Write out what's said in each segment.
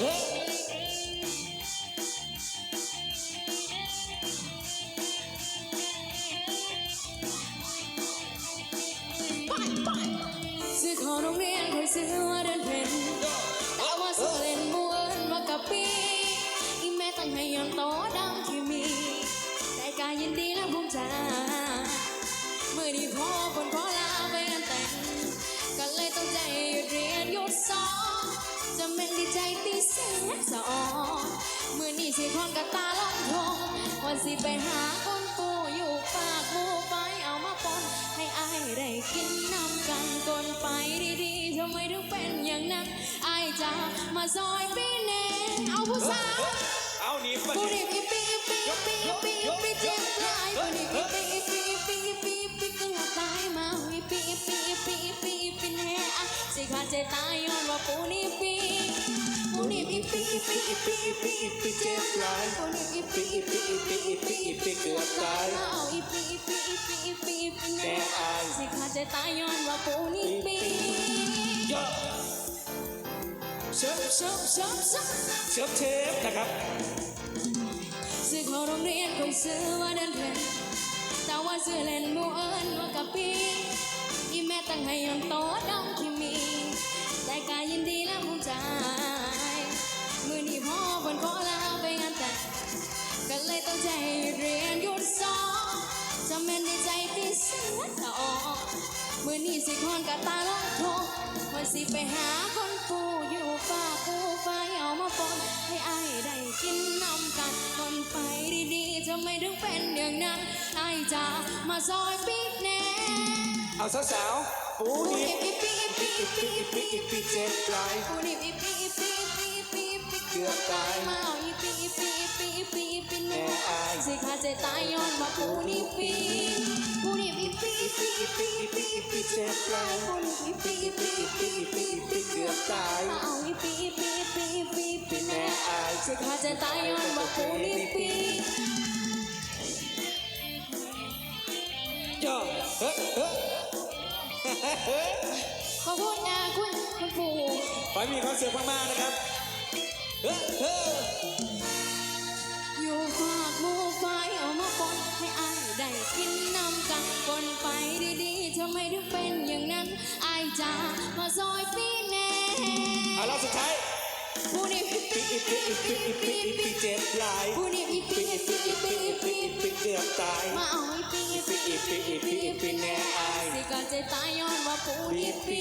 เฮ้ยซื้อของโรงเรียนคอยซื้อว่าเดินเพนแต่ว่าซื้อเล่นบัวเอิญว่ากะปีอีแม่ตั้งให้ย้อนโตดังที่มี แต่กายยินดีและภูมิใจเมื่อดีพ่อคน สิคอนกับตาลงทงว่าสิไปหาคนปูอยู่ปากหมูไปเอามาปนให้อายได้กินน้ำกันกนไปดีๆทำไมถึงเป็นอย่างนั้นอายจะมาซอยพี่แนนเอาผู้สาวเอาหนีไปปูดิบอีปีอีปีปีปีปีเจ็บหลายปูดิบอีปีอีปีปีปีปีก็อยากตายมาอีปีอีปีอีปีอีปีอีปีแน่อะสิขาดใจตายย้อนว่าปูนี่ปี ปูดิบอีปีอีปีอีปีอีปีอีปีเจ็บหลายปูดิบอีปีอีปีอีปีอีปีอีปีเกือบตายมาเอาอีปีอีปีอีปีอีปีอีปีแน่อะสิขาดใจตายย้อนว่าปูนี่ปีเยอะเชิบชอบชอบชอบเชิบเทปนะครับซื้อของโรงเรียนคงซื้อว่าเดินเพล คนขอลาไปงานแต่งก็เลยต้องใจหยุดเรียนหยุดสอนจะแม่นดีใจที่เสียตาออกมือนี้สิคอนกับตาลงทงวันสิไปหาคนปู่อยู่ป่าปูไฟเอามาปนให้อายได้กินน้ำกันคนไปดีๆทำไมถึงเป็นอย่างนั้นอายจะมาซอยปีกแน่เอาสาวๆปูปูหนีนิบอีปีอีปีอีปีอีปีอีปีเจ็บไหลปูนิบอีปี มาปูนิปีปูนิบอีปีปีปีปีปีเจ็บไหลปูนิบอีปีปีปีปีปีเกือบตายมาเอาอีปีปีปีปีปีแน่แม่อายสิขาดใจตายย้อนมาปูนิปีเยอะเฮ้ยเฮ้เฮ้ขอบคุณนะคุณคุณปู่ขอให้มีความสุขมากๆนะครับเฮ้เฮ้ ผู้นี้ปีปีอีปีอีปีปีปีเจ็บไหลผู้นี้ปีปีปีปีอีปีปีอีปีอีปีเกือบตายมาเอาอีปีปีปีปีปีแน่อายสิก็จะตายย้อนว่าผู้นี้ปี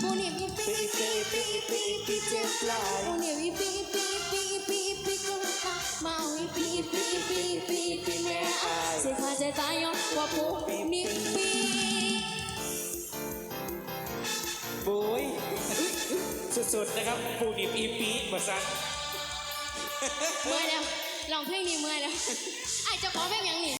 ผู้นี้ปีปีปีปีปีปีเจ็บไหลผู้นี้ปีปีปีปีปีก็ตายมาเอาอีปีปีปีปีปีแน่อายสิก็จะตายย้อนว่าผู้นี้ปี สุดๆนะครับปูนิบอีปีมาสั่นเมื่อยแล้วลองเพลงนี้เมื่อยแล้วอาจจะขอเพลงอย่างนี้